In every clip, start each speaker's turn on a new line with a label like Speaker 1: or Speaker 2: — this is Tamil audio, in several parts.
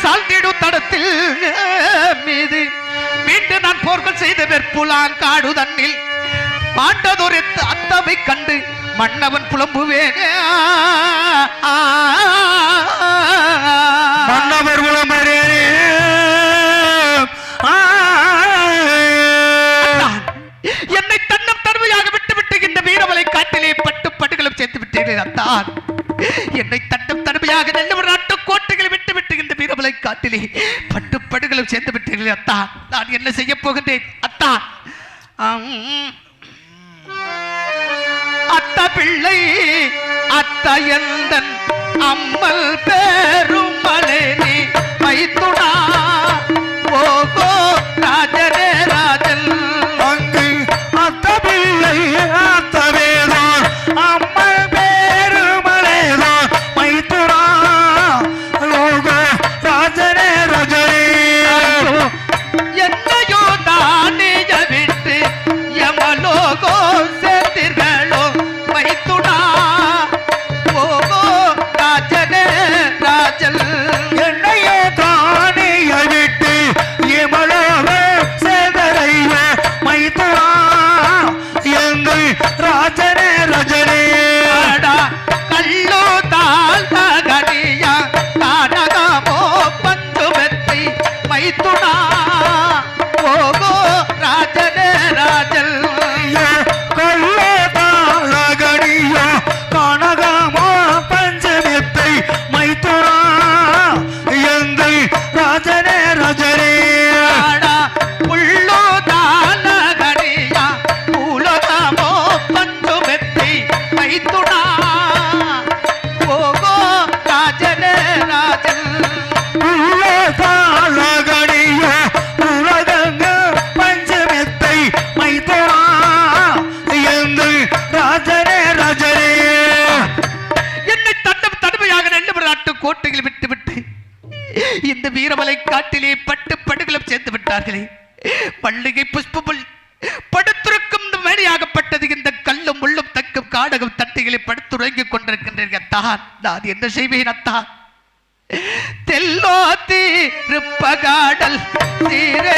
Speaker 1: சால்ந்திடும் தடத்தில் மீது மீண்டும் நான் போர்கள் செய்த வெற்புலான் காடு தன்னில் பாண்டதொரு அத்தவை கண்டு மன்னவன் புலம்புவேன்
Speaker 2: மன்னவர் விளம்பரே
Speaker 1: என்னை தன்னம் தன்மையாக விட்டுவிட்டு இந்த வீரமலை காட்டிலே பட்டு பட்டுகளும் சேர்த்து விட்டேன் அத்தான் என்னை தன் கவலை காட்டிலே பட்டு படுகளும் சேர்த்து விட்டீர்கள் அத்தா. நான் என்ன செய்ய போகின்றேன்? அத்தா. அத்த பிள்ளை அத்தையந்தன் அம்மல் பெருமலை இந்த வீரமலை காட்டிலே பட்டு படுகளும் சேர்ந்து விட்டார்களே. பள்ளிகை புஷ்பமுள் படுத்திருக்கும் இந்த மேடையாகப்பட்டது இந்த கல்லும் முள்ளும் தக்கும் காடகம் தட்டிகளை படுத்துறங்கிக் கொண்டிருக்கின்றீர்கள். தான் நான் என்ன செய்வேன் அத்தான் தெல்லோ தீருப்பகாடல் தீரே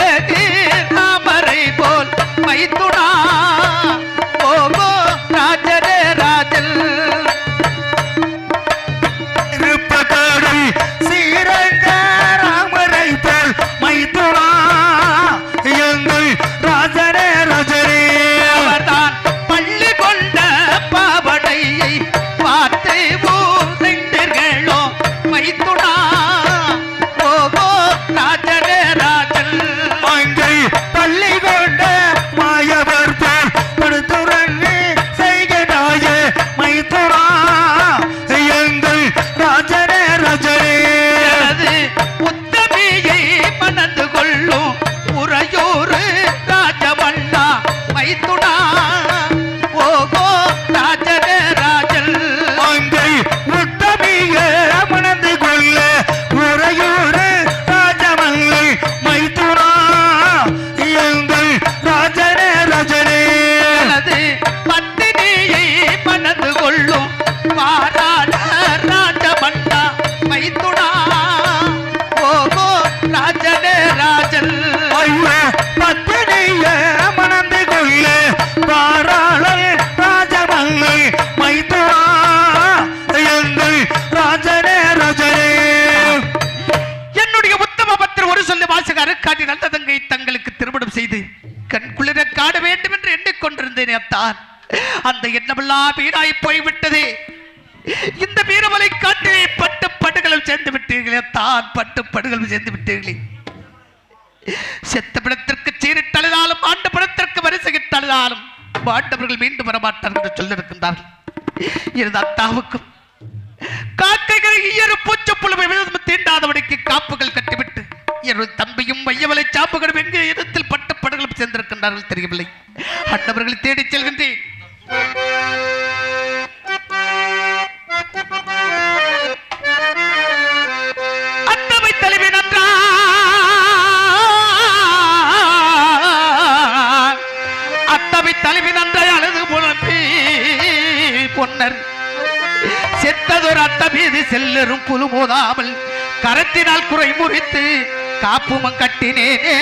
Speaker 1: வாசக நல்ல தங்கை தங்களுக்கு திருமணம் செய்து கண் குளிர காண வேண்டும் என்று எண்ணிக்கொண்டிருந்தேன் அத்தான் அந்த எண்ணமெல்லாம் வீணாய் போய்விட்டதே. இந்த வீரமலை காட்டிலே பட்டு படுகளும் சேர்ந்து விட்டீர்களே தான் பட்டு படுகளும் சேர்ந்து விட்டீர்களே. செத்த பிடத்திற்கு சீரிட்டழுதாலும் ஆண்ட பிடத்திற்கு வரிசையிட்டழுதாலும் மாண்டவர்கள் மீண்டும் வரமாட்டார்கள் என்று சொல்லியிருக்கின்றார்கள். எனது அத்தாவுக்கும் காக்கைகள் இயறு பூச்சி புலமை விழுதும் தீண்டாதபடிக்கு காப்புகள் கட்டிவிட்டு எனது தம்பியும் மையவலை சாப்புகளும் எங்கே இடத்தில் பட்ட படங்களும் சேர்ந்திருக்கின்றார்கள் தெரியவில்லை. அன்னவர்களை தேடிச் செல்கின்றேன். அத்தமை தலைவி நன்றா அத்தமை தலைவி நன்றாய் அழுது புலம்பி பொன்னர். செத்ததொரு அத்தமீது செல்லரும் புலு மோதாமல் கரத்தினால் குறை முறித்து காப்புமம் கட்டினேனே.